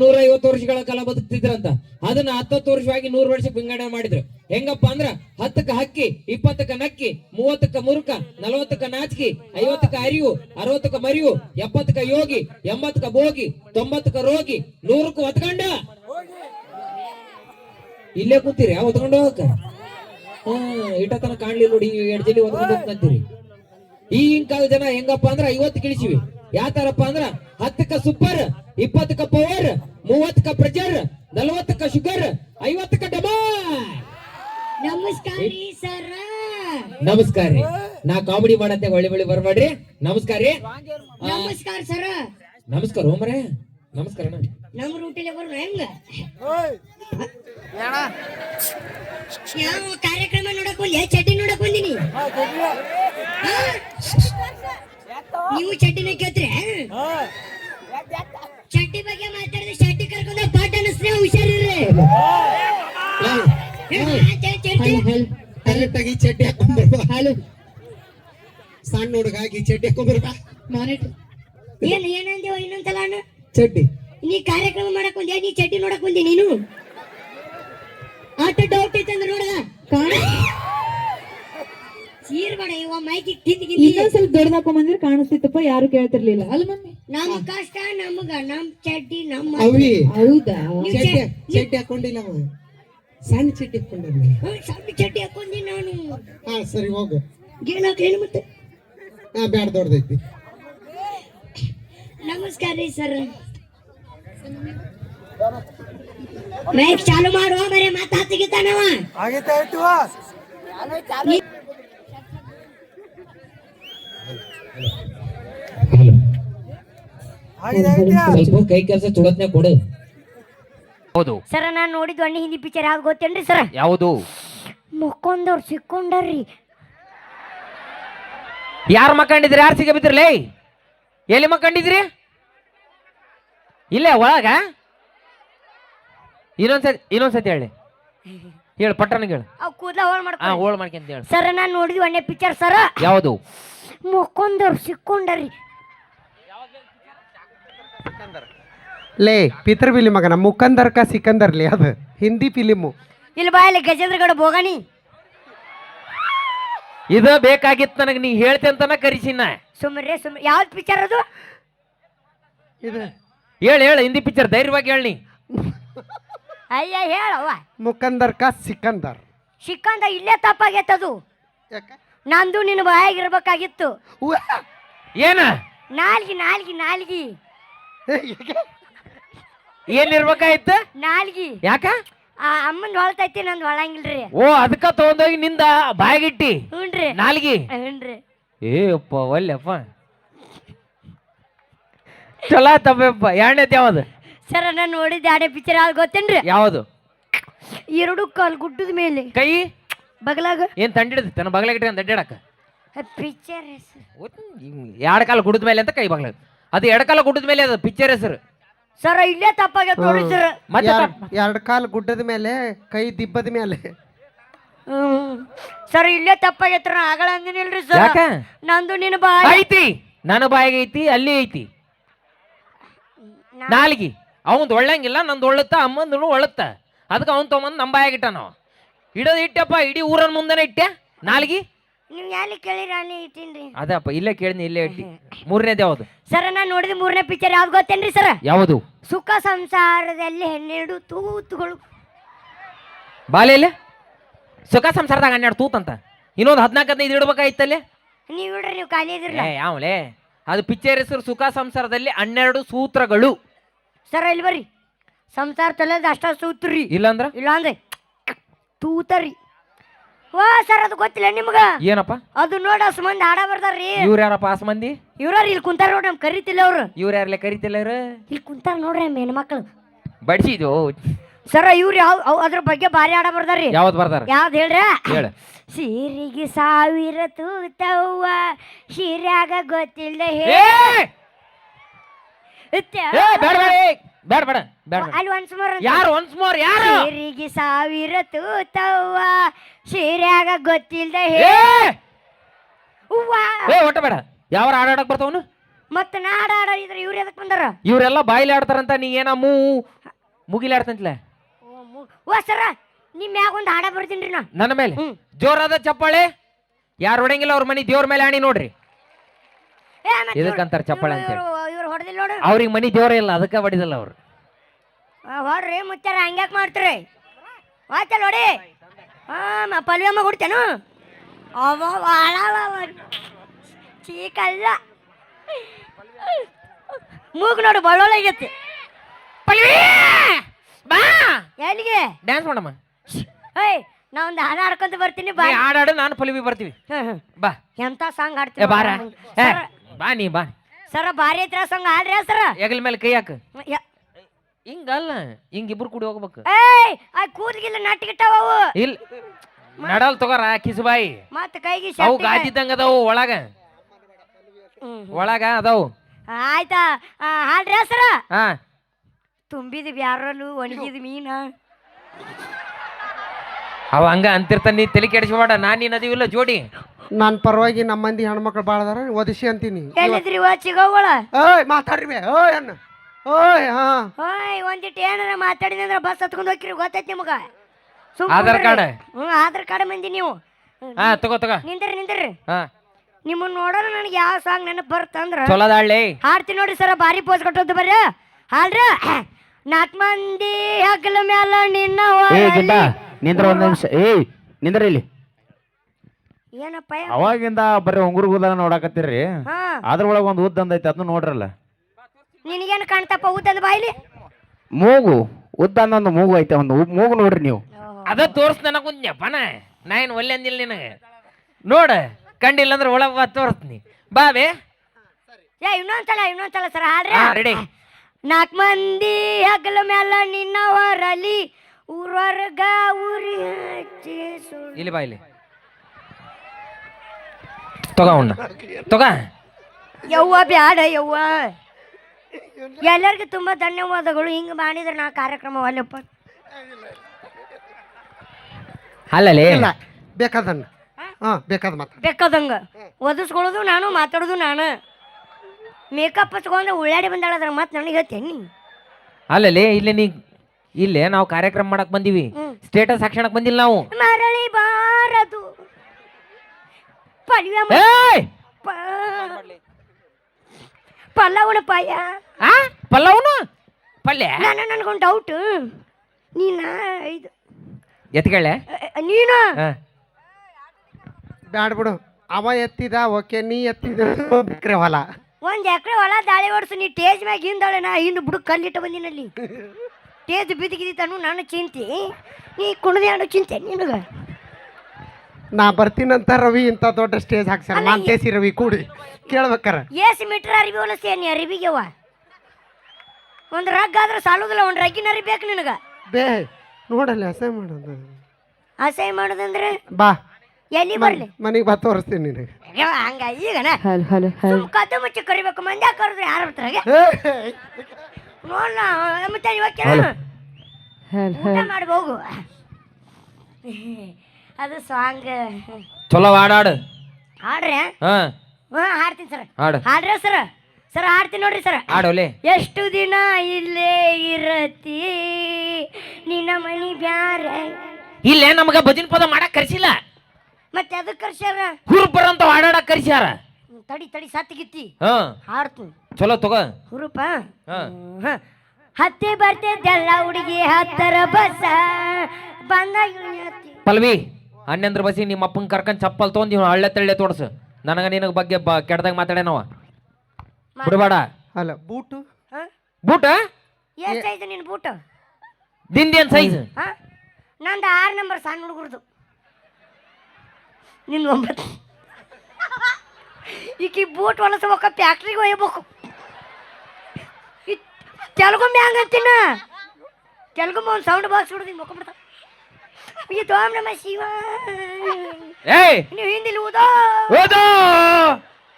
ನೂರ ಐವತ್ತು ವರ್ಷಗಳ ಕಾಲ ಬದುಕ್ತಿದ್ರಂತ. ಅದನ್ನ ಹತ್ತತ್ತು ವರ್ಷವಾಗಿ ನೂರು ವರ್ಷಕ್ಕೆ ವಿಂಗಡಣೆ ಮಾಡಿದ್ರು. ಹೆಂಗಪ್ಪ ಅಂದ್ರ ಹತ್ತಕ್ಕ ಹಕ್ಕಿ, ಇಪ್ಪತ್ತಕ್ಕ ನಕ್ಕಿ, ಮೂವತ್ತಕ್ಕ ಮುರುಕ, ನಲವತ್ತಕ್ಕ ನಾಚಿಕಿ, ಐವತ್ತಕ್ಕ ಅರಿವು, ಅರವತ್ತಕ್ಕ ಮರಿವು, ಎಪ್ಪತ್ತಕ್ಕ ಯೋಗಿ, ಎಂಬತ್ತಕ್ಕ ಭೋಗಿ, ತೊಂಬತ್ತಕ್ಕ ರೋಗಿ, ನೂರಕ್ಕ ಹೊತ್ಕೊಂಡ. ಇಲ್ಲೇ ಕೂತೀರಿ ಹೊತ್ಕೊಂಡು ಹೋಗಕ್ಕ? ಕಾಣ್ಲಿಲ್ಲ ನೋಡಿ ಎರಡ್ ಜಲ್ಲಿ ಹೊತ್ಕೊಂಡು ಈ ಈಗಿನ ಕಾಲ ಜನ ಹೆಂಗಪ್ಪ ಅಂದ್ರ ಐವತ್ತು ಕಿಳಿಸಿವಿ. ಯಾವ ತರಪ್ಪ ಅಂದ್ರ ಹತ್ತಕ್ಕ ಸೂಪರ್ ಇಪ್ಪತ್ತಕ್ಕ ಪವರ್ ಮೂವತ್ತಕ್ಕ ಪ್ರೆಷರ್ ನಲವತ್ತಕ್ಕ ಶುಗರ್ ಐವತ್ತಕ್ಕ ಡಬಲ್ ನಮಸ್ಕಾರ ರೀ ಸರ. ನಮಸ್ಕಾರ. ರೀ ನಾ ಕಾಮಿಡಿ ಮಾಡಂತೆ ಒಳ್ಳೆ ಒಳ್ಳೆ ಬರ್ಬೇಡ್ರಿ ನಮಸ್ಕಾರ. ರೀ ಆ, ನಮಸ್ಕಾರ ಸರ. ನಮಸ್ಕಾರ ಓಮರೇ. ನಮಸ್ಕಾರ ಅಣ್ಣ. ನಮ್ ರೂಟಿಲೆ ಬರೋಣ ಹೆಂಗ? ಯಾವ ಕಾರ್ಯಕ್ರಮ ನೋಡಕ್ ಬಂದಿ? ಚಡ್ಡಿ ನೋಡಕ್ ಬಂದಿನಿ? ಹಾ? ನೀವು ಚಟ್ಟಿನ ಕೇಳ್ತ್ರಿ? ಹುಷಾರಿರ್ರಿ ಕರೆಕ್ಟ್ ಆಗಿ ಚಡ್ಡಿ ಹಾಕೊಂಡ್ಬರ್ಬಾ ಹಾಲು ಸಣ್ಣ ಹುಡುಗ ಆಗಿ ಚಡ್ಡಿ ಹಾಕೊಂಡ್ಬರ್ಬಾ ಮಾನಿಟರ್ ಏನ್ ಏನಂದೇವ ಇನ್ನೊಂದ್ಸಲ ಚಡ್ಡಿ ನೀ ಕಾರ್ಯಕ್ರಮ ಮಾಡಕ್ ಬಂದ್ಯಾ ನೀ ಚಡ್ಡಿ ನೋಡಕ್ ಬಂದಿ ನೀನು ಆಟ ಡೌಟ್ ಕಿಂದಿ ಕಿಂದಿ ಇನ್ನೊಂದ್ ಸ್ವಲ್ಪ ದೊಡ್ಡದಾಕ ಬಂದ್ರೆ ಕಾಣಿಸ್ತಿತ್ತಪ್ಪ ಯಾರು ಕೇಳ್ತಿರ್ಲಿಲ್ಲ. ಅಲ್ಲ ಮಮ್ಮಿ ನಮ್ ಕಷ್ಟ ನಮಗ ನಮ್ ಚಡ್ಡಿ ನಮ್ಮ ಅವಿ ಹೌದಾ? ಚಡ್ಡಿ ಚಡ್ಡಿ ಹಾಕೊಂಡಿಲ್ಲ ಸಣ್ಣ ಚಡ್ಡಿ ಹಾಕೊಂಡ್ರಿ ಹ್ಮ್, ಸಣ್ಣ ಚಡ್ಡಿ ಹಾಕೊಂಡಿ ನಾನು. ಹಾ ಸರಿ ಹೋಗು. ಏನ್ ಏನು ಮತ್ತೆ? ಹಾ ಬ್ಯಾಡ ದೊಡ್ಡದೈತಿ. ನಮಸ್ಕಾರ ರೀ ಸರ್. ಮೈಕ್ ಚಾಲು ಮಾಡುವ ಬರೇ ಮಾತು ಹತ್ತಿಗಿತ್ತಾನವ ಸ್ವಲ್ಪ ಕೈ ಕೆಲಸ ಚುಡತ್ನ್ಯಾಗ ಕೊಡು. ಹೌದು. ಸರ ನಾನು ನೋಡಿದ್ ಒಣ್ಣೆ ಹಿಂದಿ ಪಿಕ್ಚರ್ ಯಾವ್ದು ಗೊತ್ತೇನ್ರಿ ಸರ? ಯಾವುದು? ಮುಕ್ಕೊಂದವ್ರು ಸಿಕ್ಕೊಂಡರ್ರಿ. ಯಾರು ಮಕ್ಕಂಡಿದ್ರಿ? ಯಾರು ಸಿಗ ಬಿದ್ರಲೇ ಎಲ್ಲಿ ಮಕ್ಕಂಡಿದ್ರಿ? ಇಲ್ಲೇ ಒಳಗ? ಇನ್ನೊಂದ್ಸತಿ ಇನ್ನೊಂದ್ಸತಿ ಹೇಳಿ. ಹೇಳು ಪಟ್ಟಣ ಹೇಳು. ಅವ್ ಕೂದ್ಲ ಹೋಳ್ ಹಾ ಹೋಳ್ ಮಾಡ್ಕೊಂತ ಹೇಳು. ಸರ ನಾನು ನೋಡಿದ್ವಿ ಒಣ್ಣೆ ಪಿಕ್ಚರ್ ಸರ್. ಯಾವುದು? ಮುಕ್ಕೊಂದವ್ರು ಸಿಕ್ಕೊಂಡರಿ. ಲೇ ಪಿತರ್ ಬಿಲಿ ಮಗನ ಮುಕಂದರ್ ಸಿಕ್ಕಂದರ್ಲಿ ಸಿಕಂದರ್ಲಿ ಅದು ಹಿಂದಿ ಫಿಲಿಮು ಇಲ್ಲಿ ಬಾಯಲ್ಲಿ ಗಜೇಂದ್ರಗಡ ಬೋಗಣಿ ಇದು ಬೇಕಾಗಿತ್ತು ನನಗೆ ನೀ ಹೇಳ್ತೆ ಅಂತನ ಕರಿಸಿನ ಸುಮ್ರೆ ಸುಮ್ ಯಾವ್ದು ಪಿಕ್ಚರ್ ಅದು? ಇದು. ಹೇಳು ಹೇಳು ಹಿಂದಿ ಪಿಕ್ಚರ್ ಧೈರ್ಯವಾಗಿ ಹೇಳಿ ಅಯ್ಯ ಹೇಳವ್ವ. ಮುಕಂದರ್ ಕಾ ಸಿಕಂದರ್ ಸಿಕ್ಕಂದ ಇಲ್ಲೇ ತಪ್ಪಾಗೈತದು. ಯಾಕ? ನಂದು ನಿನ್ನ ಬಾಯಾಗಿರ್ಬೇಕಾಗಿತ್ತು. ಏನ? ನಾಲ್ಗಿ ನಾಲ್ಗಿ ನಾಲ್ಗಿ. ಏನಿರ್ಬೇಕಾಯ್ತು ನಾಲ್ಗಿ. ಯಾಕ? ಆ ಅಮ್ಮನ್ ಹೊಳ್ತೈತಿ ನಂದು ಹೊಳಂಗಿಲ್ರಿ. ಓ ಅದಕ್ಕ ತಗೊಂಡೋಗಿ ನಿಂದ ಬಾಯಿಗಿಟ್ಟಿ? ಹ್ಞೂನ್ರಿ ನಾಲ್ಗಿ? ಹ್ಞೂನ್ರಿ ಏ ಅಪ್ಪ ಒಲ್ಲೆಪ್ಪ. ಚಲೋ ತಪ್ಪಪ್ಪ ಎರಡನೇದು ಯಾವ್ದು? ಸರ ನಾನು ನೋಡಿದ್ದೆ ಎರಡೇ ಪಿಕ್ಚರ್ ಯಾವ್ದು ಗೊತ್ತೇನ್ರಿ? ಯಾವುದು? ಎರಡು ಕಾಲ್ ಗುಡ್ಡದ ಮೇಲೆ. ಕೈ? ಬಗಲಾಗ? ಏನ್ ತಂಡಿಡ್ದು? ತನ್ನ ಬಗಲಾಗಿಟ್ಟ ಅಂತ ಅಡ್ಡಾಡಕ ಪಿಕ್ಚರ್ ಹೆಸರು. ಎರಡು ಕಾಲ ಗುಡ್ಡದ ಮೇಲೆ ಅಂತ ಕೈ ಬಗಲ ಅದು ಎರಡು ಕಾಲ ಗುಡ್ಡದ ಮೇಲೆ ಅದು ಪಿಕ್ಚರ್ ಹೆಸರು. ಸರ್ ಇಲ್ಲೇ ತಪ್ಪಾಗ ನೋಡಿ ಸರ್. ಮತ್ತೆ ಎರಡು ಕಾಲು ಗುಡ್ಡದ ಮೇಲೆ ಕೈ ದಿಬ್ಬದ ಮೇಲೆ. ಸರ್ ಇಲ್ಲೇ ತಪ್ಪಾಗೈತ್ರ ಆಗಲ್ಲ ಅಂದಿನಿಲ್ರಿ ಸರ್. ಯಾಕ? ನಂದು ನಿನ್ನ ಬಾಯಿ ಐತಿ. ನನ್ನ ಬಾಯಿಗೆ ಐತಿ ಅಲ್ಲಿ ಐತಿ. ನಾಲ್ಗಿ. ಅವಂದು ಒಳ್ಳಂಗಿಲ್ಲ ನಂದು ಒಳ್ಳುತ್ತ ಅಮ್ಮಂದು ಒಳ್ಳುತ್ತ. ಅದಕ್ಕೆ ಅವ್ನು ತೊಗೊಂಬಂದು ನಮ್ಮ ಬಾಯಾಗಿಟ್ಟ ನಾವು. ಇಡೋದು ಇಟ್ಟಪ್ಪ ಇಡೀ ಊರನ್ ಮುಂದೆನೆ ಇಟ್ಟೆ? ನಾಲ್ಗಿ? ನೀವು ಎಲ್ಲಿ ಕೇಳಿರ ಅಲ್ಲಿ ಇಟ್ಟೀನ್ರಿ. ಅದಪ್ಪ ಇಲ್ಲೇ ಕೇಳಿದ್ನಿ ಇಲ್ಲೇ ಇಟ್ಟಿ. ಮೂರನೇದು ಯಾವುದು? ಸರ್ ನಾನು ನೋಡಿದ ಮೂರನೇ ಪಿಕ್ಚರ್ ಯಾವ್ದು ಗೊತ್ತೇನ್ರಿ ಸರ್? ಯಾವುದು? ಸುಖ ಸಂಸಾರದಲ್ಲಿ ಹನ್ನೆರಡು ತೂತುಗಳು. ಬಾಲೆಯಲ್ಲಿ ಸುಖ ಸಂಸಾರದಾಗ ಹನ್ನೆರಡು ತೂತಂತ ಇನ್ನೊಂದು ಹದಿನಾಲ್ಕು ಹದಿನೈದು ಇಡ್ಬೇಕಾಯ್ತಲ್ಲಿ ನೀವು ಇಡ್ರಿ ನೀವು ಖಾಲಿ ಇದ್ರಲ್ಲ. ಏ ಯಾವಲೇ? ಅದು ಪಿಕ್ಚರ್ ಹೆಸರು ಸುಖ ಸಂಸಾರದಲ್ಲಿ ಹನ್ನೆರಡು ಸೂತ್ರಗಳು. ಸರ್ ಇಲ್ಲಿ ಬರ್ರಿ. ಸಂಸಾರ ತಲೆ ಅಷ್ಟ ಸೂತ್ರ. ಇಲ್ಲಂದ್ರ? ಇಲ್ಲ ಅಂದ್ರೆ ತೂತರಿ ವಾ ಸರ್ ಅದು ಗೊತ್ತಿಲ್ಲ ನಿಮ್ಗ? ಏನಪ್ಪ? ಅದು ನೋಡ ಅಸ್ ಮಂದಿ ಹಾಡ ಬರ್ತಾರ್ರಿ ಇವ್ರು ಯಾರಪ್ಪ ಆಸ್ ಮಂದಿ? ಇವ್ರ ಇಲ್ಲಿ ಕುಂತಾರ ನೋಡ್ರಿ ನಮ್ ಕರಿತಿಲ್ಲ ಅವ್ರು. ಇವ್ರು ಯಾರಲ್ಲೇ ಕರಿತಿಲ್ಲ ಇವ್ರು? ಇಲ್ಲಿ ಕುಂತಾರ ನೋಡ್ರಿ ನಮ್ಮ ಹೆಣ್ಮಕ್ಳು ಬಡ್ಸಿದು ಸರ ಇವ್ರು ಯಾವ ಅವ್- ಅದ್ರ ಬಗ್ಗೆ ಭಾರಿ ಹಾಡ ಬರ್ತಾರ್ರಿ ಯಾವ್ದು ಬರ್ತಾರ ಯಾವ್ದು ಹೇಳ್ರ? ಹೇಳ. ಸೀರಿಗೆ ಸಾವಿರ ತೂತವ್ವ ಶಿರ್ಯಾಗ ಗೊತ್ತಿಲ್ಲ ಹೇಳಿ. ಏ, ಬೇಡ ಬೇಡ ಏ, ಬೇಡ ಬೇಡ ಬೇಡ. ಅಲ್ಲಿ ಒನ್ಸ್ ಮೋರ್ ಯಾರು ಒನ್ಸ್ ಮೋರ್ ಯಾರು? ಸೀರಿಗೆ ಸಾವಿರ ತೂತವ್ವ ಶಿರ್ಯಾಗ ಗೊತ್ತಿಲ್ದ ಏ! ಹೇ ಏ ಒಟ್ಟ ಬೇಡ. ಯಾವ ಆಡಾಡಕ್ ಬರ್ತಾವನು ಮತ್ತೆ ನಾಡ ಆಡ ಇದ್ರ ಇವ್ರು ಎದಕ್ ಬಂದಾರ? ಇವರೆಲ್ಲ ಬಾಯಿಲಿ ಆಡ್ತಾರಂತ ನೀ ಏನ ಮೂ ಮುಗಿಲಿ ಆಡ್ತಂತಲೆ ಓ, ಸರ ನಿಮ್ ಮ್ಯಾಗ ಒಂದು ಹಾಡ ಬರ್ತೀನಿ ನಾ. ನನ್ನ ಮೇಲೆ. ಜೋರಾದ ಚಪ್ಪಾಳೆ? ಯಾರು ಹೊಡಂಗಿಲ್ಲ ಅವ್ರ ಮನಿ ದೇವ್ರ ಮೇಲೆ ಆಣಿ ನೋಡ್ರಿ. ಇದಕ್ಕಂತಾರ ಚಪ್ಪಾಳೆ ಅಂತೇಳಿ ಹೊಡೆದಿಲ್ಲ ನೋಡು ಅವ್ರಿಗೆ ಮನಿ ದೇವ್ರೇ ಇಲ್ಲ ಅದಕ್ಕೆ ಹೊಡಿದಲ್ಲ ಅವ್ರು. ಆ, ಹೊಡ್ರಿ ಮುಚ್ಚಾರ ಹಂಗ್ಯಾಕ್ ಮಾಡ್ತೀರಿ? ಆಯ್ತಲ್ಲ ನೋಡಿ. ಹಾಂ ಪಲ್ಯಮ್ಮ ಕೊಡ್ತೇನು? ಅವ ಚೀಕಲ್ಲ. ಮೂಗು ನೋಡು ಬಳ್ಳೊಳಗೈತಿ ಪಲ್ವಿ! ಬಾ! ಎಲ್ಲಿಗೆ? ಡ್ಯಾನ್ಸ್ ಮಾಡಮ್ಮ. ಏಯ್ ನಾ ಒಂದು ಹಾಡು ಹಾಡ್ಕೊಂತ ಬರ್ತೀನಿ ಬಾ. ನೀ ಹಾಡಾಡು ನಾನು ಪಲ್ವಿ ಬರ್ತೀವಿ. ಹ್ಮ್, ಹ್ಮ್. ಬಾ. ಎಂತ ಸಾಂಗ್ ಏ ಹಾಡ್ತೀವಿ ಬಾರ ಏ, ಸರ. ಬಾ ನೀ ಬಾ. ಸರ ಭಾರಿ ಐತ್ರ ಸಾಂಗ್ ಹಾಡ್ರಿ ಸರ? ಹೆಗಲ ಮೇಲೆ ಕೈ ಹಾಕ. ಹಿಂಗಲ್ಲ ಹಿಂಗ ಇಬ್ರು ಕೂಡಿ ಹೋಗ್ಬೇಕು. ಏಯ್ ಆ ಕೂದ್ಗಿಲ್ಲ ನಾಟಿಗಿಟ್ಟಾವ ಅವು ಇಲ್ಲ ನಡಲ್ ತಗೋರ ಕಿಸುಬಾಯಿ. ಮತ್ತೆ ಕೈಗೆ ಅವು ಶಕ್ತಿ ಗಾಜಿದ್ದಂಗ ಅದಾವು ಒಳಗ. ಒಳಗ ಅದಾವು. ಆಯ್ತಾ? ಆ, ಹಾಡ್ರಿ ಸರ? ಹಾ. ತುಂಬಿದ ಬ್ಯಾರಲು ಒಣಗಿದ ಮೀನ. ಅವ ಹಂಗ ಅಂತಿರ್ತಾನ ನೀ ತಲೆ ಕೆಡಿಸ್ಬೇಡ ನಾನು ನೀನು ಅದಿವಿಲ್ಲ ಜೋಡಿ. ನನ್ನ ಪರವಾಗಿ ನಮ್ಮ ಮಂದಿ ಹೆಣ್ಮಕ್ಳು ಭಾಳ ಅದಾರ ಒದಿಸಿ ಅಂತೀನಿ. ಎಲ್ಲಿದ್ರಿ ವಾ ಚಿಗೋಗಳ ಓಯ್ ಮಾತಾಡ್ರಿ ಬೇ ಓಯ್ ಅನ್ನ ಓಯ್ ಹಾ. ಓಯ್ ಒಂದಿಟ್ಟು ಏನಾರ ಮಾತಾಡಿದ್ರೆ ಅಂದ್ರೆ ಬಸ್ ಹತ್ಕೊಂಡು ಹೋಗ್ರಿ ಗೊತ್ತೈತಿ ನಿಮಗ? ಸುಮ್ ಆಧಾರ್ ಕುಂದ್ರಿ. ಕಾರ್ಡ್? ಹ್ಞೂ ಆಧಾರ್ ಕಾರ್ಡ್ ಮಂದಿ ನೀವು. ಹಾ ತಗೋ ತಗೋ. ನಿಂದ್ರಿ ನಿಂದ್ರಿ. ಹಾ. ನಿಮ್ಮನ್ನ ನೋಡೋಣ ನನಗೆ ಯಾವ ಸಾಂಗ್ ನೆನಪು ಬರುತ್ತಂದ್ರ ಚೊಲದಾಳ್ಳಿ ಹಾಡ್ತೀನಿ ನೋಡ್ರಿ ಸರ ಭಾರಿ ಪೋಸ್ ಕೊಟ್ಟದ್ದು ಬರ್ರಿ. ಹಾಡ್ರ. ನಾಲ್ಕು ಮಂದಿ ಹಗಲ ಮ್ಯಾಲ ನಿನ್ನ ಏ ಗಿಡ್ಡ ನಿಂದ್ರ ಒಂದ್ ನಿಮಿಷ. ಏಯ್ ನಿಂದ್ರ ಇಲ್ಲಿ. ಏನಪ್ಪ ಅವಾಗಿಂದ ಬರೀ ಉಂಗುರು ಕೂದಲ ನೋಡಾಕತ್ತೀರಿ. ಹಾ. ಅದ್ರೊಳಗ ಒಂದು ಉದ್ದ ಐತಿ ಅದನ್ನ ನೋಡ್ರಲ್ಲ. ನಿನಗೇನು ಕಾಣ್ತಪ್ಪ ಊತದ ಬಾಯ್ಲಿ? ಮೂಗು ಉದ್ದ ಒಂದು ಮೂಗು ಐತೆ ಒಂದು ಉ- ಮೂಗು ನೋಡ್ರಿ ನೀವು. ಅದ ತೋರ್ಸ್ ನನಗುಂದ್ಯಪ್ಪನ ನಾ ಏನ್ ಒಲ್ಲೆ ಅಂದಿಲ್ಲ ನಿನಗ? ನೋಡ ಕಂಡಿಲ್ಲ ಅಂದ್ರೆ ಒಳಗ ಬಾ ತೋರಿಸ್ತೀನಿ. ಬಾ ಬೇ. ಏ ಇನ್ನೊಂದ್ಸಲ ಇನ್ನೊಂದ್ಸಲ ಸರ ಹಾಡ್ರಿ ಹಾ ರೆಡಿ ನಾಲ್ಕು ಮಂದಿ ಹಗಲ ಮ್ಯಾಲ ನಿನ್ನವರಲಿ ಹೊರಲಿ ಊರಿ ಉರಿ ಹಚ್ಚಿ ಸುಳ್- ಇಲ್ಲಿ ಬಾ ಇಲ್ಲಿ. ತಗೋ ಅವನ್ನ. ತಗೋ. ಯವ್ವ ಬ್ಯಾಡ ಯವ್ವ. ಎಲ್ಲರಿಗೂ ತುಂಬ ಧನ್ಯವಾದಗಳು. ಹಿಂಗೆ ಮಾಡಿದ್ರೆ ನಾ ಕಾರ್ಯಕ್ರಮ ಅಲ್ಲಪ್ಪ ಅಲ್ಲಲೇ ಇಲ್ಲ ಬೇಕಾದನ್ನ ಹಾ ಬೇಕಾದ ಮಾತು. ಬೇಕಾದಂಗ. ಒದಿಸ್ಕೊಳ್ಳೋದು ನಾನು ಮಾತಾಡೋದು ನಾನು. ಮೇಕಪ್ ಹಚ್ಕೊಂಡ್ರೆ ಉಳ್ಳಾಡಿ ಬಂದಾಳದ್ರ ಮತ್ತೆ ನನಗೆ ಹೇಳ್ತೇನೆ ಅಲ್ಲಲೇ ಇಲ್ಲಿ ನೀ ಇಲ್ಲೇ ನಾವು ಕಾರ್ಯಕ್ರಮ ಮಾಡಕ್ ಬಂದೀವಿ. ಸ್ಟೇಟಸ್ ಹಾಕ್ಸಣಕ್ ಬಂದಿಲ್ಲ ನಾವು. ಮರಳಿ ಬಾರದು ಪಲ್ಯ ಮ- ಏಯ್! ಪ- ಪಲ್ಲವನ ಪಾಯ. ಆ? ಪಲ್ಲವನು ಪಲ್ಯ? ನಾನು ನನಗೊಂದು ಡೌಟ್ ನೀನ ಇದು ಎತ್ಕೊಳ್ಳೆ ನೀನು? ಬ್ಯಾಡ ಬಿಡು. ಅವ ಎತ್ತಿದ ಓಕೆ ನೀ ಎತ್ತಿದ ಬಿಕ್ರೆ ಹೊಲ. ಒಂದ್ ಎಕರೆ ಹೊಲ ದಾಳಿ ಓಡಿಸು ನೀ ಟೇಜ್ ಮ್ಯಾಗ ಹಿಂದಾಳೆ ನಾ ಹಿಂದ್ ಬಿಡು ಕಲ್ಲಿಟ್ಟು ಬಂದಿನಲ್ಲಿ ಟೇಜ್ ಬಿದ್ದಿಗಿದ್ದಾನು ನಾನು ಚಿಂತೆ. ನೀ ಕುಣದೆ ಅನ್ನೋ ಚಿಂತೆ ನಿನಗ. ನಾ ಬರ್ತೀನಂತ ರವಿ ಇಂಥ ದೊಡ್ಡ ಸ್ಟೇಜ್ ಹಾಕ್ಸ್ಯಾರ. ಕೇಸಿ ರವಿ ಕೂಡಿ. ಕೇಳ್ಬೇಕಾರ. ಏಸ್ ಮೀಟರ್ ಅರಿವಿ ಹೊಲಸೆ ನೀ ಅರಿವಿಗೆವ ಒಂದು ರಗ್ ಆದ್ರೆ ಸಾಲುದಿಲ್ಲ ಒಂದು ರಗ್ಗಿನ ಅರಿ ಬೇಕು ನಿನಗೆ? ಬೇ ನೋಡಲ್ಲ ಅಸಹ್ಯ ಮಾಡೋದು. ಅಸಹ್ಯ ಮಾಡೋದಂದ್ರೆ? ಬಾ. ಎಲ್ಲಿ ಬರ್ಲಿ? ಮನೆಗೆ ಬಾ ತೋರಿಸ್ತೀನಿ ನಿನಗೆ. ಯವ್ವ, ಹಂಗ ಈಗನ? ಸುಮ್ ಕದ್ದು ಮುಚ್ಚಿ ಕರಿಬೇಕು ಮಂದ್ಯ ಕರೆದ್ರೆ ಯಾರು ಬರ್ತಾರೆ ನೋಡ ಮತ್ತೆ ಹಲೋ. ಊಟ ಮಾಡಿ ಹೋಗು ಅದು ಸಾಂಗ್ ಚಲೋ ಹಾಡಾಡು ಹಾಡ್ರೆ? ಹಾ. ಹಾ ಹಾಡ್ತೀನಿ ಸರ್ ಹಾಡು. ಹಾಡ್ರೆ ಸರ್ ಸರ್ ಹಾಡ್ತೀನಿ ನೋಡ್ರಿ ಸರ್ ಹಾಡೋಲೆ ಎಷ್ಟು ದಿನ ಇಲ್ಲೇ ಇರತಿ ನಿನ್ನ ಮನಿ ಬ್ಯಾರೆ. ಇಲ್ಲೇ ನಮಗೆ ಭಜನ್ ಪದ ಮಾಡಕ್ ಕರ್ಸಿಲ್ಲ. ಮತ್ತೆ ಅದಕ್ಕೆ ಕರ್ಸ್ಯಾರ? ಹುರುಪರ ಅಂತ ಹಾಡಾಡಕ್ ಕರ್ಸ್ಯಾರ. ತಡಿ ತಡಿ ಸತ್ತಿಗಿತ್ತಿ. ಹಾ. ಹಾಡ್ತೀನಿ. ಚಲೋ ತಗೋ. ಹುರುಪ? ಹಾ. ಹಾಂ. ಹತ್ತಿ ಬರ್ತಿದ್ದೆಲ್ಲ ಹುಡುಗಿ ಹತ್ತರ ಬಸ. ಬಂದಾಗ. ಪಲ್ವಿ. ಹನ್ನೊಂದ್ರ ಬಸಿ ನಿಮ್ಮ ಅಪ್ಪನ ಕರ್ಕೊಂಡು ಚಪ್ಪಲ್ ತೊಗೊಂಡು ಇವ್ನು ಹಳ್ಳೆ ತಳ್ಳೆ ತೋಡ್ಸು. ನನಗ ನಿನಗ ಬಗ್ಗೆ ಬ ಕೆಟ್ಟದಾಗ ಮಾತಾಡೇನವ ಬಿಡಬೇಡ. ಅಲ್ಲ ಬೂಟು? ಹಾ? ಬೂಟ? ಎಷ್ಟ್ ಸೈಜ್ ನಿನ್ ಬೂಟ್? ದಿಂದೇನ್ ಸೈಜ್? ಹಾ? ನಂದು ಆರು ನಂಬರ್ ಸಣ್ಣ ಹುಡುಗರದು. ನಿನ್ ಒಂಬತ್ತು ಈಕಿ ಬೂಟ್ ಹೊಲಸ್ಬೇಕ ಫ್ಯಾಕ್ಟ್ರಿಗೆ ಒಯ್ಯಬೇಕು. ಕೆಳಗೊಮ್ಮೆ ಹ್ಯಾಂಗ ಅಂತೀನ? ತೆಲುಗುಂಬ ಒಂದು ಸೌಂಡ್ ಬಾಕ್ಸ್ ಹಿಡಿದು ಮುಖ ಇದು ಓಂ ನಮ ಶಿವ ಏಯ್! ನೀವು ಹಿಂದಿಲ್ ಊದೋ. ಓದೋ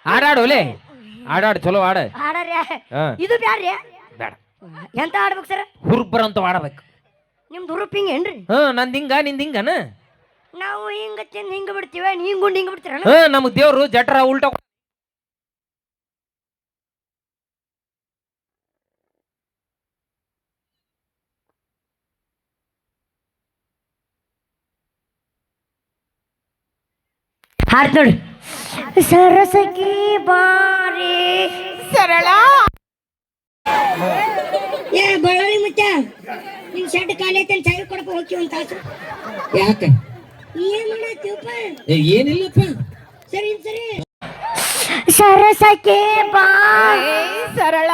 ಹಾಡಾಡೋಲೆ ಹಾಡಾಡು ಚಲೋ ಹಾಡ. ಹಾಡರ್ಯ ಹಾ. ಇದು ಬ್ಯಾಡ್ರಿ. ಬೇಡ. ಎಂತ ಆಡ್ಬೇಕು ಸರ್? ಹುರುಪರ ಅಂತ ಆಡಬೇಕು ನಿಮ್ದು ಹುರುಪ್ ಹಿಂಗೆ ಏನ್ರಿ? ಹಾ ನಂದ್ ಹಿಂಗ ನಿಂದ ಹಿಂಗನ? ನಾವು ಹಿಂಗ ತಿಂದು ಹಿಂಗೆ ಬಿಡ್ತೀವಿ ಹಿಂಗುಂಡು ಹಿಂಗ ಬಿಡ್ತೀರ ಹಾ ನಮಗ್ ದೇವ್ರು ಜಟ್ರ ಉಲ್ಟ ಹಾಡ್ತ ನೋಡಿ. ಸರಸಕಿ ಬಾರಿ. ಸರಳ. ಏ ಬಳ್ಳಾರಿ ಮಚ್ಚ ನಿನ್ ಶೆಡ್ ಖಾಲಿ ಐತೆ ಚಾವಿ ಕೊಡಪ್ಪ ಹೋಗಿ ಅಂತ ತಾಸು. ಯಾಕ? ಏನ್ ಮಾಡತ್ತೀವಪ್ಪ ಏ, ಏನಿಲ್ಲಪ್ಪ. ಸರಿ ಸರಿ. ಸರಸಕ್ಕೆ ಬಾರಿ. ಸರಳ.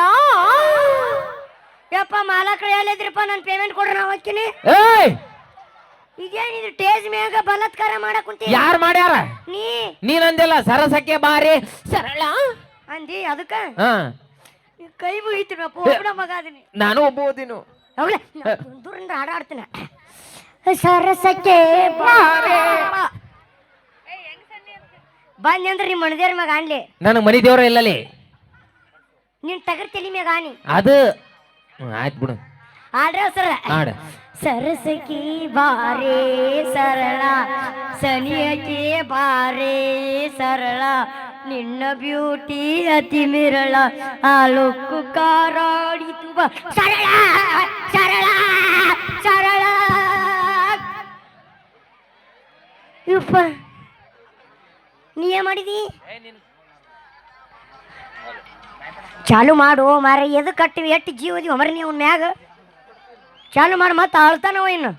ಯಪ್ಪ ಮಾಲಕ್ರು ಹೇಳಿದ್ರಪ್ಪ ನಾನು ಪೇಮೆಂಟ್ ಕೊಡ್ರಿ ನಾವು ಹೋಗ್ತೀನಿ ಏಯ್ ಇದೇನಿದು ಟೇಜ್ ಮ್ಯಾಗ ಬಲತ್ಕಾರ ಮಾಡಕ್ ಕುಂತಿ ಯಾರ್ ಮಾಡ್ಯಾರ? ನೀ. ನೀನಂದಿಲ್ಲ ಸರಸಕ್ಕೆ ಬಾರಿ. ಸರಳ? ಅಂದಿ ಅದಕ್ಕ? ಹಾ. ಕೈ ಮುಗಿತೀನಪ್ಪ ಒಬ್ಬನ ಮಗ ಅದೀನಿ. ನಾನು ಒಬ್ಬ ಓದಿನು. ಅವಳೆ ದೂರಿಂದ ಹಾಡಾಡ್ತೀನಿ. ಸರಸಕ್ಕೆ ಬಾರೆ. ಬಂದಿ ಅಂದ್ರೆ ನಿಮ್ಮ ಮಣದೇವ್ರ ಮ್ಯಾಗ ಆನ್ಲಿ ನನಗೆ ಮನಿ ದೇವ್ರ ಇಲ್ಲಲ್ಲಿ. ನಿನ್ ತಗರ್ ತಲಿ ಮ್ಯಾಗ ಆನಿ. ಅದು ಆಯ್ತು ಬಿಡು. ಆಡ್ರ ಸರ ಹಾಡ की ಬಾರೆ ಸರಳ ಸನಿಯಕ್ಕೆ ಬಾರೆ ಸರಳ, ನಿನ್ನ ಬ್ಯೂಟಿ ಅತಿ ಮಿರಳ ಆ ಲುಕ್ಕು ಕಾರಾಡಿತು ಬಾ ಸರಳ ಸರಳ ಸರಳ. ಇಪ್ಪ ನೀ ಏನ್ ಮಾಡಿದಿ? ಚಾಲು ಮಾಡು ಮಾರ ಎದು ಕಟ್ಟಿವಿ? ಎಟ್ಟು ಜೀವದಿ ಮರ ನೀವು ಮ್ಯಾಗ? ಚಾಲು ಮಾಡಿ ಮತ್ತೆ ಆಳ್ತಾನವ ಇನ್ನು.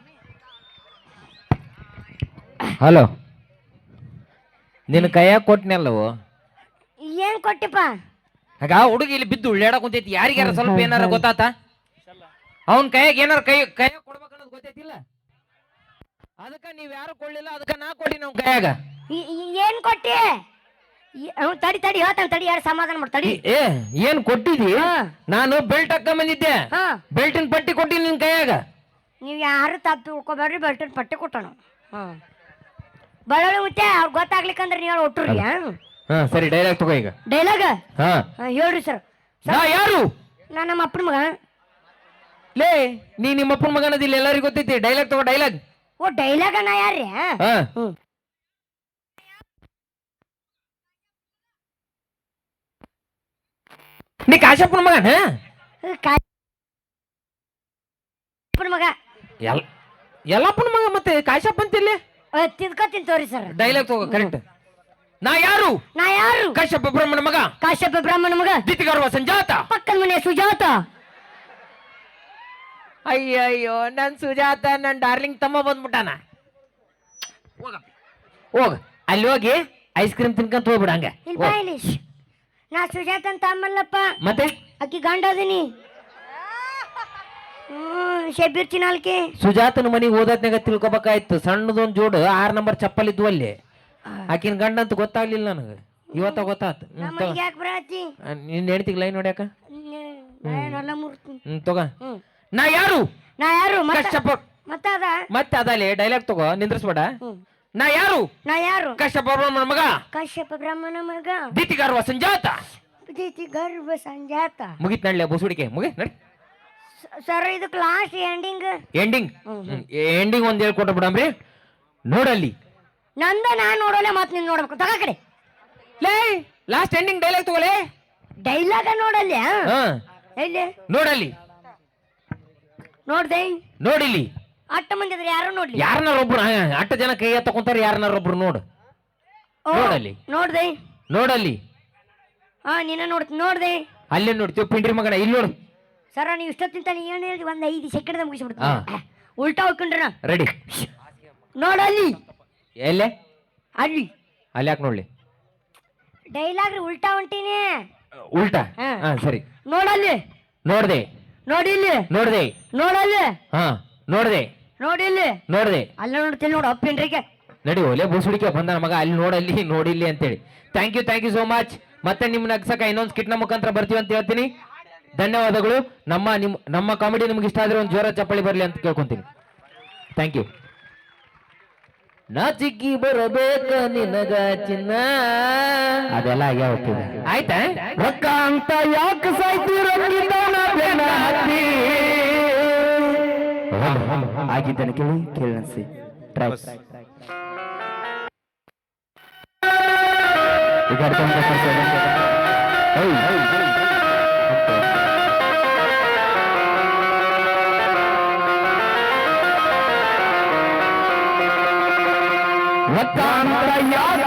ಹಲೋ. ನಿನ್ನ ಕೈಯಾಗ ಕೊಟ್ನಲ್ಲವು? ಏನ್ ಕೊಟ್ಟಿಪ್ಪ? ಆಗ ಹುಡುಗಿ ಇಲ್ಲಿ ಬಿದ್ದು ಉಳ್ಳಾಡ ಕುಂತೈತಿ. ಯಾರಿಗಾರ ಸ್ವಲ್ಪ ಏನಾರ ಗೊತ್ತಾತ? ಅವನ್ ಕೈಯಾಗ ಏನಾರ ಕೈ ಕೈಯಾಗ ಕೊಡ್ಬೇಕನ್ನೋದು ಗೊತ್ತೈತಿಲ್ಲ? ಅದಕ್ಕ ನೀವ್ ಯಾರು ಕೊಡ್ಲಿಲ್ಲ ಅದಕ್ಕ ನಾ ಕೊಟ್ಟಿನ ಅವ್ನ ಕೈಯಾಗ. ಏನ್ ಕೊಟ್ಟಿ? ತಡಿ ತಡಿ ಹೇಳ್ತಾನೆ ತಡಿ ಯಾರು ಸಮಾಧಾನ ಮಾಡಿ ತಡಿ. ಏ ಏನ್ ಕೊಟ್ಟಿದಿ? ಹಾ. ನಾನು ಬೆಲ್ಟ್ ಹಾಕೊಂಡ್ ಬಂದಿದ್ದೆ. ಹಾ. ಬೆಲ್ಟಿನ ಪಟ್ಟಿ ಕೊಟ್ಟಿ ನಿನ್ ಕೈಯಾಗ. ನೀವ್ ಯಾರು ತಪ್ಪು ತಿಳ್ಕೊಬೇಡ್ರಿ ಬೆಲ್ಟಿನ ಪಟ್ಟಿ ಕೊಟ್ಟಣ ಹಾ. ಬಳ್ಳೊಳ್ಳಿ ಮುತ್ತೆ ಅವ್ರು ಗೊತ್ತಾಗ್ಲಿಕ್ಕಂದ್ರೆ ನೀವು ಒಟ್ಟರು ಹಾ ಸರಿ ಡೈಲಾಗ್ ತಗೋ ಈಗ. ಡೈಲಾಗ್ ಹಾ. ಹೇಳ್ರಿ ಸರ್ ನಾ ಯಾರು? ನಾ ನಮ್ಮ ಅಪ್ಪನ ಮಗ. ಲೇ ನೀ ನಿಮ್ಮ ಅಪ್ಪನ ಮಗನದಿಲ್ಲ ಎಲ್ಲರಿಗೂ ಗೊತ್ತೈತಿ. ಡೈಲಾಗ್ ತಗೋ ಡೈಲಾಗ್ ಓ ಡೈಲಾಗ ನಾ ಯಾರ್ರಿ ಹಾ? ನೀ ಕಾಶಪ್ಪನ ಮಗನ? ಕಾ- ಅಪ್ಪನ ಮಗ. ಎಲ್ ಎಲ್ಲಪ್ಪನ ಮಗ ಮತ್ತೆ ಕಾಶಪ್ಪ ಅಂತಿಲ್ಲ ತಿದ್ಕೋತೀನಿ ತೋರಿ ಸರ್. ಡೈಲಾಗ್ ತಗೋ ಕರೆಕ್ಟ್ ನಾ ಯಾರು? ನಾ ಯಾರು? ಕಾಶ್ಯಪ ಬ್ರಹ್ಮಣ ಮಗ. ಕಾಶ್ಯಪ ಬ್ರಾಹ್ಮಣ ಮಗ. ದಿತಿಗರ್ವ ಸಂಜಾತ. ಪಕ್ಕದ ಮನೆ ಸುಜಾತ. ಅಯ್ಯಯ್ಯೋ ನನ್ ಸುಜಾತ ನನ್ ಡಾರ್ಲಿಂಗ್ ತಮ್ಮ ಬಂದ್ಬಿಟ್ಟಾನ. ಹೋಗ. ಹೋಗ. ಅಲ್ಲಿ ಹೋಗಿ ಐಸ್ ಕ್ರೀಮ್ ತಿನ್ಕಂತ ಹೋಗ್ಬಿಡ ನಾ ಸುಜಾತ ಅಂತ ಅಮ್ಮಲ್ಲಪ್ಪ. ಮತ್ತೆ? ಅಕ್ಕಿ ಗಂಡ ಅದೀನಿ. ಶಬೀರ್ ಚಿನಾಲ್ಕಿ ಸುಜಾತನ ಮನೆಗೆ ಓದತ್ನಾಗ ತಿಳ್ಕೊಬೇಕಾಯ್ತು. ಸಣ್ಣದೊಂದ್ ಜೋಡು ಆರ್ ನಂಬರ್ ಚಪ್ಪಲ್ ಇದ್ವು ಅಲ್ಲಿ. ಆಕಿನ ಗಂಡ ಅಂತ ಗೊತ್ತಾಗ್ಲಿಲ್ಲ ನನಗೆ. ಇವತ್ತ ಗೊತ್ತಾತು. ಯಾಕೆ ಬರತ್ತಿ ನಿನ್ನ ಹೆಣ್ತಿಗ್ ಲೈನ್ ನೋಡ್ಯಾಕ ಹ್ಮ್ ತಗೋ. ನಾ ಯಾರು? ನಾ ಯಾರು? ಮತ್ತೆ ಅದ? ಮತ್ತೆ ಅದಲ್ಲೇ ಡೈಲಾಗ್ ತಗೋ. ನಿಂದ್ರಿಸ್ಬೇಡ. ನಾ ಯಾರು? ನಾ ಯಾರು? ಕಶ್ಯಪ ಬ್ರಹ್ಮನ ಮಗ. ಕಶ್ಯಪ ಬ್ರಹ್ಮನ ಮಗ. ದಿತಿಗರ್ವ ಸಂಜಾತ. ದಿತಿ ಗರ್ವ ಸಂಜಾತ. ಮುಗಿತ್ ನಡ್ಲೆ ಬುಸುಡಿಕೆ. ಮುಗಿ ನಡಿ. ಸರ್ ಇದು ಕ್ಲಾಸ್ ಎಂಡಿಂಗ್ ಎಂಡಿಂಗ್ ಎಂಡಿಂಗ್ ಒಂದ್ ಹೇಳ್ಕೊಟ್ಟು ಬಿಡಮ್ರಿ ನೋಡಲ್ಲಿ. ನಂದ ನಾ ನೋಡಲ್ಲ ಮತ್ತೆ ನೀನ್ ನೋಡ್ಬೇಕು. ತಗ ಕಡೆ. ಲೇ ಲಾಸ್ಟ್ ಎಂಡಿಂಗ್ ಡೈಲಾಗ್ ತಗೊಳ್ಳಿ. ಡೈಲಾಗ ನೋಡಲ್ಲ ಹಾ. ಎಲ್ಲಿ? ನೋಡಲ್ಲಿ. ನೋಡ್ದೆ. ನೋಡಿಲ್ಲಿ. ಅಟ್ಟ ಮಂದಿ ಯಾರು ನೋಡ್ಲಿ? ಯಾರನ್ನಾರ ಒಬ್ರು ಹಾ, ಅಟ್ಟ ಜನ ಕೈ ಎತ್ತಕೊಂತಾರ ಯಾರನ್ನಾರ ಒಬ್ರು ನೋಡು. ಓ, ನೋಡಲ್ಲಿ. ನೋಡ್ದೆ. ನೋಡಲ್ಲಿ. ಹಾ ನಿನ್ನ ನೋಡ್ತೀನಿ ನೋಡ್ದೆ. ಅಲ್ಲೇ ನೋಡ್ತೀವಿ ಪಿಂಡ್ರಿ ಮಗನ ಇಲ್ಲಿ ನೋಡು. ಸರ ನೀವು ಇಷ್ಟೊತ್ತಿಂತ ನೀ ಏನು ಹೇಳಿದ್ರಿ ಒಂದ್ ಐದು ಸೆಕೆಂಡ್ ಹಾ. ಮುಗಿಸ್ಬಿಡ್ತೀನಿ. ಉಲ್ಟಾ ಹೋಗ್ಕೊಂಡ್ರಣ ರೆಡಿ. ನೋಡಲ್ಲಿ. ಎಲ್ಲೇ? ಅಲ್ಲಿ. ಅಲ್ಲಿ ಯಾಕೆ ನೋಡ್ಲಿ? ಡೈಲಾಗ್ ಉಲ್ಟಾ ಹೊಂಟೀನಿ ಉಲ್ಟಾ? ಹಾ. ಹಾ ಸರಿ. ನೋಡಲ್ಲಿ. ನೋಡ್ದೆ. ನೋಡಿಲ್ಲಿ ನೋಡ್ದೆ. ನೋಡಲ್ಲಿ. ಹಾ. ನೋಡ್ದೆ? ನೋಡಿಲ್ಲಿ ನೋಡ್ದೆ? ಅಲ್ಲ ನೋಡ್ತೀನಿ ನೋಡು ಅಪ್ಪಿನ್ರಿಗೆ ನಡಿ ಒಲೆ ಬುಸುಡಿಕೆ ಬಂದ ಮಗ ಅಲ್ಲಿ ನೋಡಲ್ಲಿ ನೋಡಿಲ್ಲಿ ಅಂತೇಳಿ. Thank you thank you so much ಮತ್ತೆ ನಿಮ್ಮ ನಗ್ಸಕ ಇನ್ನೊಂದು ನ ಮುಖಾಂತರ ಬರ್ತೀವಿ ಅಂತ ಹೇಳ್ತೀನಿ. ಧನ್ಯವಾದಗಳು. ನಮ್ಮ ನಿಮ್ ನಮ್ಮ ಕಾಮಿಡಿ ನಿಮ್ಗೆ ಇಷ್ಟ ಆದ್ರೆ ಒಂದು ಜೋರ ಚಪ್ಪಳಿ ಬರಲಿ ಅಂತ ಕೇಳ್ಕೊಂತೀನಿ. ಥ್ಯಾಂಕ್ ಯು ನಾಚಿಕ್ಕಿ ಬರಬೇಕ ನಿನಗ ಚಿನ್ನ. ಅದೆಲ್ಲ ಆಗ್ಯಾವ ಆಯ್ತಾ? ರೊಕ್ಕ ಅಂತ ಯಾಕೆ ಸಾಯ್ತೀರ ಆಗಿದ್ದಾನೆ ಕೇಳಿ ಕೇಳಿ ಟ್ರೈ ಈಗ ಅರ್ಥ ಒತ್ತಾಂತರ ಯಾಕೆ